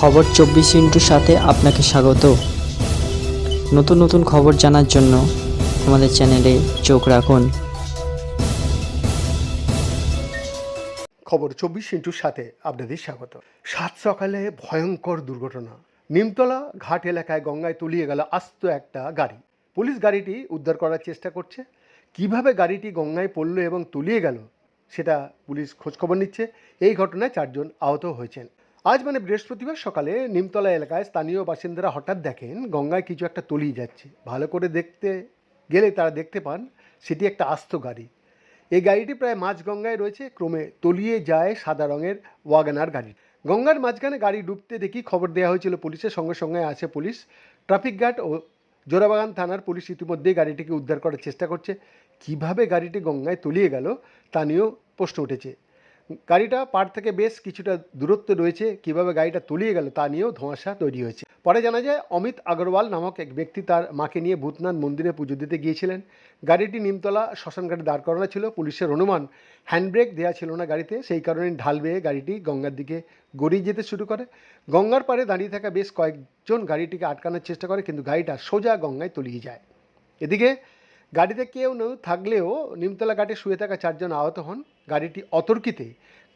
খবর চব্বিশ ইন্টুর সাথে আপনাকে স্বাগত। নতুন নতুন খবর জানার জন্য আমাদের চ্যানেলে চোখ রাখুন। খবর চব্বিশ ইন্টুর সাথে আপনাদের স্বাগত। সাত সকালে ভয়ঙ্কর দুর্ঘটনা। নিমতলা ঘাট এলাকায় গঙ্গায় তলিয়ে গেল আস্ত একটা গাড়ি। পুলিশ গাড়িটি উদ্ধার করার চেষ্টা করছে। কীভাবে গাড়িটি গঙ্গায় পড়ল এবং তলিয়ে গেল, সেটা পুলিশ খোঁজখবর নিচ্ছে। এই ঘটনায় চারজন আহত হয়েছেন। আজ মানে বৃহস্পতিবার সকালে নিমতলা এলাকায় স্থানীয় বাসিন্দারা হঠাৎ দেখেন গঙ্গায় কিছু একটা তলিয়ে যাচ্ছে। ভালো করে দেখতে গেলে তারা দেখতে পান সেটি একটা আস্ত গাড়ি। এই গাড়িটি প্রায় মাঝ গঙ্গায় রয়েছে, ক্রমে তলিয়ে যায় সাদা রঙের ওয়াগানার গাড়ি। গঙ্গার মাঝখানে গাড়ি ডুবতে দেখি খবর দেওয়া হয়েছিল পুলিশের সঙ্গে সঙ্গে আছে পুলিশ। ট্রাফিক গার্ড ও জোড়াবাগান থানার পুলিশ ইতিমধ্যেই গাড়িটিকে উদ্ধার করার চেষ্টা করছে। কীভাবে গাড়িটি গঙ্গায় তলিয়ে গেল তা নিয়েও প্রশ্ন উঠেছে। গাড়িটা পাড় থেকে বেশ কিছুটা দূরত্ব রয়েছে, কীভাবে গাড়িটা তলিয়ে গেল তা নিয়েও ধোঁয়াশা তৈরি হয়েছে। পরে জানা যায়, অমিত আগরওয়াল নামক এক ব্যক্তি তার মাকে নিয়ে ভূতনাথ মন্দিরে পুজো দিতে গিয়েছিলেন। গাড়িটি নিমতলা শ্মশানঘাটে দাঁড় করানো ছিল, পুলিশের অনুমান হ্যান্ডব্রেক দেওয়া ছিল না গাড়িতে, সেই কারণে ঢাল বেয়ে গাড়িটি গঙ্গার দিকে গড়িয়ে যেতে শুরু করে। গঙ্গার পাড়ে দাঁড়িয়ে থাকা বেশ কয়েকজন গাড়িটিকে আটকানোর চেষ্টা করে, কিন্তু গাড়িটা সোজা গঙ্গায় তলিয়ে যায়। এদিকে গাড়িতে কেউ নেই থাকলেও নিমতলা ঘাটে শুয়ে থাকা চারজন আহত হন। গাড়িটি অতর্কিতে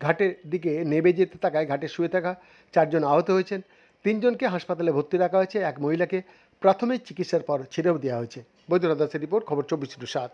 ঘাটের দিকে নেবে যেতে থাকায় ঘাটে শুয়ে থাকা চারজন আহত হয়েছেন। তিনজনকে হাসপাতালে ভর্তি রাখা হয়েছে। এক মহিলাকে প্রাথমিক চিকিৎসার পর ছেড়েও দেওয়া হয়েছে। বৈদ্যনাথ দাসের রিপোর্ট, খবর চব্বিশ সাত।